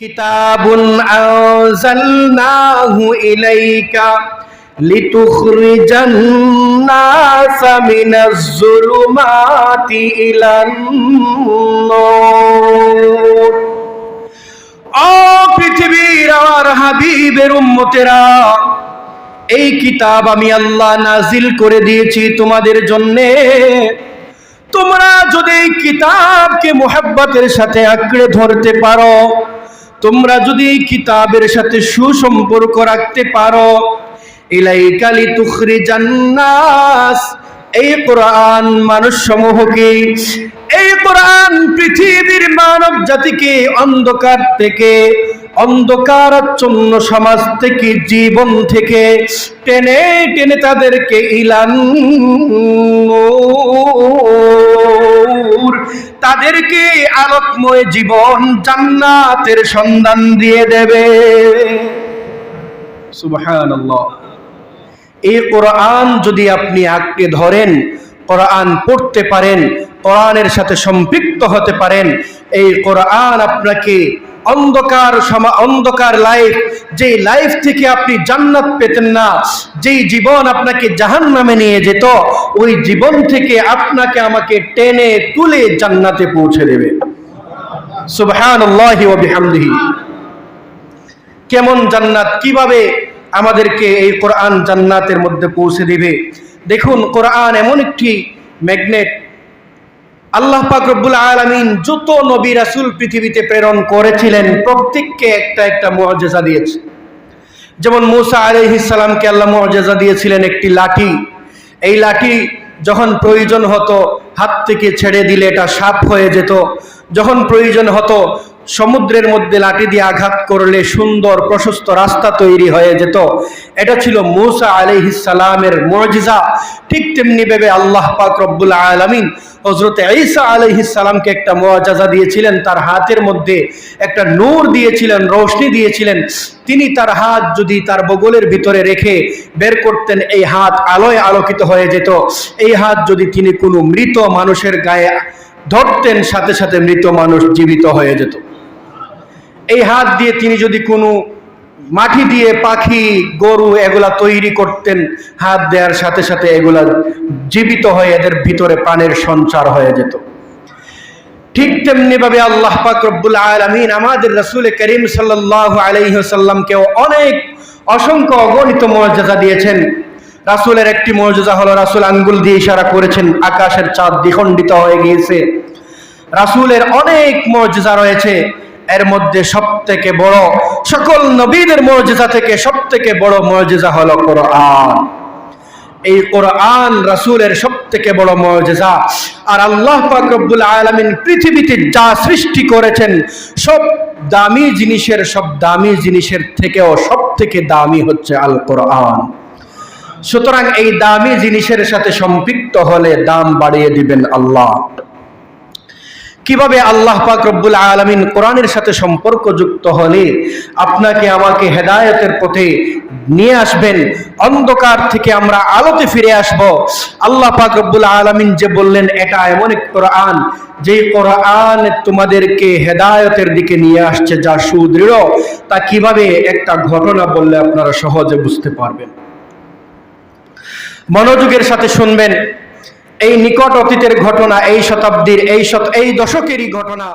কিতাবুন আনজালনাহু ইলাইকা লিতুখরিজান নাসা মিনাজ যুলুমাতি ইলান নূর। ও পৃথিবীর আমার হাবিবের উম্মতেরা, এই কিতাব আমি আল্লাহ নাজিল করে দিয়েছি তোমাদের জন্যে। তোমরা যদি এই কিতাবকে মোহাব্বতের সাথে আঁকড়ে ধরতে পারো তোমরা যদি এই কিতাবের সাথে সুসম্পর্ক রাখতে পারো ইলাইকালি তুখরি জান্নাস। এই কোরআন মানুষ সমূহকে এই কোরআন পৃথিবীর মানব জাতিকে অন্ধকার থেকে, অন্ধকারাচ্ছন্ন সমাজ থেকে, জীবন থেকে টেনে টেনে তাদেরকে ইলান নূর, তাদেরকে আলোকময় জীবন জান্নাতের সন্ধান দিয়ে দেবে। সুবহানাল্লাহ। এই কোরআন যদি আপনি আঁকড়ে ধরেন কোরআন পড়তে পারেন কোরআনের সাথে সম্পৃক্ত হতে পারেন এই কোরআন আপনাকে অন্ধকার অন্ধকার লাইফ যেই লাইফ থেকে আপনি জান্নাত পেতেন না, যেই জীবন আপনাকে জাহান নামে নিয়ে যেত, ওই জীবন থেকে আপনাকে আমাকে টেনে তুলে জান্নাতে পৌঁছে দেবে। সুবহানাল্লাহি কেমন জান্নাত, কীভাবে আমাদেরকে এই কোরআন জান্নাতের মধ্যে পৌঁছে দিবে? দেখুন, কোরআন এমন একটি ম্যাগনেট আল্লাহ পাক রব্বুল আলামিন যত নবী রাসুল পৃথিবীতে প্রেরণ করেছিলেন, প্রত্যেককে একটা একটা মুআজিজা দিয়েছে। যেমন মুসা আলাইহিস সালামকে আল্লাহ মুআজিজা দিয়েছিলেন একটি লাঠি। এই লাঠি যখন প্রয়োজন হতো, হাত থেকে ছেড়ে দিলে এটা সাপ হয়ে যেত। যখন প্রয়োজন হতো সমুদ্রের মধ্যে লাঠি দিয়ে আঘাত করলে সুন্দর, প্রশস্ত রাস্তা তৈরি হয়ে যেত। এটা ছিল মুসা আলাইহিস সালামের মুআজিজা ঠিক তেমনি ভাবে আল্লাহ পাক রব্বুল আলামিন হযরত ঈসা আলাইহিস সালামকে একটা মুআজিজা দিয়েছিলেন। তার হাতের মধ্যে একটা নূর দিয়েছিলেন, রোশনি দিয়েছিলেন। তিনি তার হাত যদি তার বগলের ভিতরে রেখে বের করতেন, এই হাত আলোয় আলোকিত হয়ে যেত। এই হাত যদি তিনি কোনো মৃত মানুষের গায়ে ধরতেন, সাথে সাথে মৃত মানুষ জীবিত হয়ে যেত। এই হাত দিয়ে তিনি যদি কোনো মাটি দিয়ে পাখি, গরু এগুলা তৈরি করতেন, হাত দেওয়ার সাথে সাথে এগুলা জীবিত হয়ে এদের ভিতরে প্রাণের সঞ্চার হয়ে যেত। ঠিক তেমনি ভাবে আল্লাহ পাক আলামিন আমাদের রাসূল করিম সাল্লাল্লাহু আলাইহি ওয়াসাল্লামকেও অনেক অসংখ্য অগণিত মর্যাদা দিয়েছেন। রাসূলের একটি মর্যাদা হলো রাসূল আঙ্গুল দিয়ে ইশারা করেছেন, আকাশের চাঁদ দ্বিখণ্ডিত হয়ে গিয়েছে। রাসূলের অনেক মর্যাদা রয়েছে। এর মধ্যে সব থেকে বড় সকল নবীদের মর্যাদা থেকে সব থেকে বড় মর্যাদা হলো কোরআন। এই কোরআন রাসূলের সব থেকে বড় মর্যাদা। আর আল্লাহ পাক রব্বুল আলামিন পৃথিবীতে যা সৃষ্টি করেছেন, সব দামি জিনিসের, সব দামি জিনিসের থেকেও সব থেকে দামি হচ্ছে আল কোরআন সুতরাং এই দামি জিনিসের সাথে সম্পৃক্ত হলে দাম বাড়িয়ে দিবেন আল্লাহ। কীভাবে আল্লাহ পাক রব্বুল আলামিন কোরআনের সাথে সম্পর্ক যুক্ত হলে আপনাকে আমাকে হেদায়তের পথে নিয়ে আসবেন? অন্ধকার থেকে আমরা আলোতে ফিরে আসব। আল্লাহ পাক রব্বুল আলামিন যে বললেন, এটা এমন এক কোরআন যে কোরআন তোমাদেরকে হেদায়তের দিকে নিয়ে আসছে, যা সুদৃঢ়। তা কীভাবে একটা ঘটনা বললে আপনারা সহজে বুঝতে পারবেন? মনোযোগের সাথে শুনবেন। এই নিকট অতীতের ঘটনা এই শতাব্দীর এই এই দশকেরই ঘটনা।